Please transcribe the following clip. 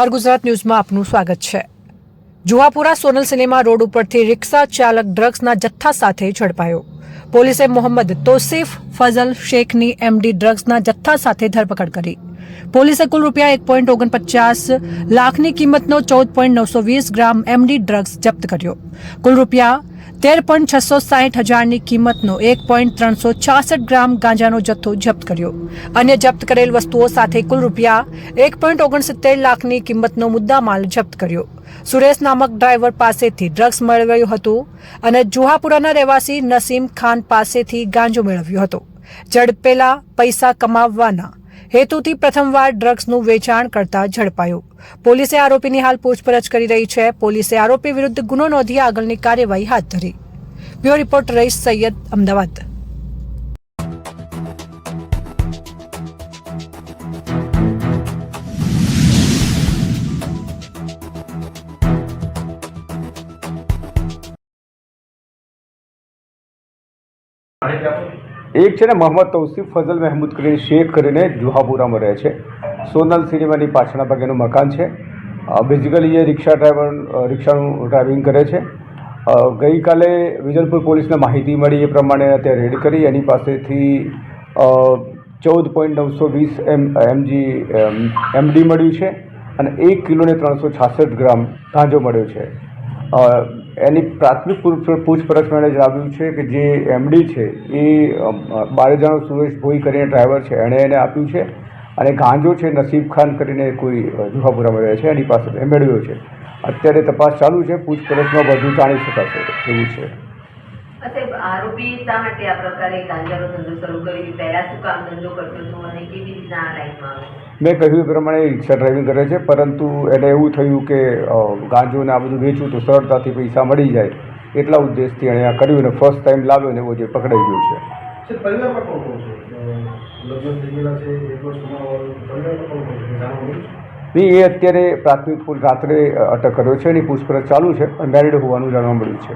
ઓર ગુજરાત ન્યૂઝમાં આપનું સ્વાગત છે. જુહાપુરા સોનલ સિનેમા રોડ ઉપરથી રિક્ષા ચાલક ડ્રગ્સના જથ્થા સાથે ઝડપાયો. પોલીસે મોહમ્મદ તોસીફ, ફઝલ શેખની એમડી ડ્રગ્સના જથ્થા સાથે ધરપકડ કરી. પોલીસે કુલ રૂપિયા એક પોઈન્ટ ઓગણપચાસ લાખની કિંમતનો ચૌદ પોઈન્ટ નવસો વીસ ગ્રામ એમડી ડ્રગ્સ જપ્ત કર્યો. કુલ રૂપિયા તેર પોઈન્ટ છસો સાહીઠ હજારની કિંમતનો એક પોઈન્ટ ત્રણસો છાસઠ ગ્રામ ગાંજાનો જથ્થો જપ્ત કર્યો. અન્ય જપ્ત કરેલ વસ્તુઓ સાથે કુલ રૂપિયા એક પોઈન્ટ ઓગણસિત્તેર લાખની કિંમતનો મુદ્દામાલ જપ્ત કર્યો. સુરેશ નામક ડ્રાઈવર પાસેથી ડ્રગ્સ મેળવ્યું હતું અને જુહાપુરાના રહેવાસી નસીમ ખાન પાસેથી ગાંજો મેળવ્યો હતો. ઝડપેલા પૈસા કમાવવાના હેતુથી પ્રથમવાર ડ્રગ્સનું વેચાણ કરતા ઝડપાયો. પોલીસે આરોપીની હાલ પૂછપરછ કરી રહી છે. પોલીસે આરોપી વિરુદ્ધ ગુનો નોંધી આગળની કાર્યવાહી હાથ ધરી. Bureau report Rais Sayyed Ahmedabad. એક છે ને મોહમ્મદ તૌસીફ ફઝલ મહેમૂદ કરીને શેખ કરીને જુહાપુરામાં રહે છે. સોનલ સિનેમાની પાછળના ભાગેનું મકાન છે. બેઝિકલી એ રિક્ષા ડ્રાઈવર રિક્ષાનું ડ્રાઇવિંગ કરે છે. ગઈકાલે વિજલપુર પોલીસને માહિતી મળી એ પ્રમાણે અત્યારે રેડ કરી. એની પાસેથી ચૌદ પોઈન્ટ નવસો વીસ એમ, એમજી એમડી મળ્યું છે અને એક કિલોને ત્રણસો છાસઠ ગ્રામ ગાંજો મળ્યો છે. એની પ્રાથમિક પૂછપરછ પૂછપરછમાં એણે જણાવ્યું છે કે જે એમડી છે, એ બારે બારેજાનો સુરેશ ભોઈ કરીને ડ્રાઈવર છે. એણે એને આપ્યું છે અને ગાંજો છે, નસીબ ખાન કરીને કોઈ જુહાપુરામાં રહે છે. એની પાસે એ મેળવ્યો છે. અત્યારે તપાસ ચાલુ છે. પૂછપરછમાં બધું જાણી શકાશે એવું છે. સાહેબ આરોપી માટે આ પ્રકારે ગાંજાનો ધંધો શરૂ કર્યો? પહેલા શું કામ ધંધો કરતો હતો અને કેવી રીતના આ લાઈનમાં મેં કહ્યું એ પ્રમાણે રિક્ષા ડ્રાઇવિંગ કરે છે પરંતુ એને એવું થયું કે ગાંજો ને આ બધું વેચવું તો સરળતાથી પૈસા મળી જાય. એટલા ઉદ્દેશથી એણે આ કર્યું અને ફર્સ્ટ ટાઈમ લાવ્યો ને એવો જે પકડાઈ ગયો છે. નહીં એ અત્યારે પ્રાથમિક પુલ રાત્રે અટક કર્યો છે એની પૂછપરછ ચાલુ છે. મેરિડ હોવાનું જાણવા મળ્યું છે.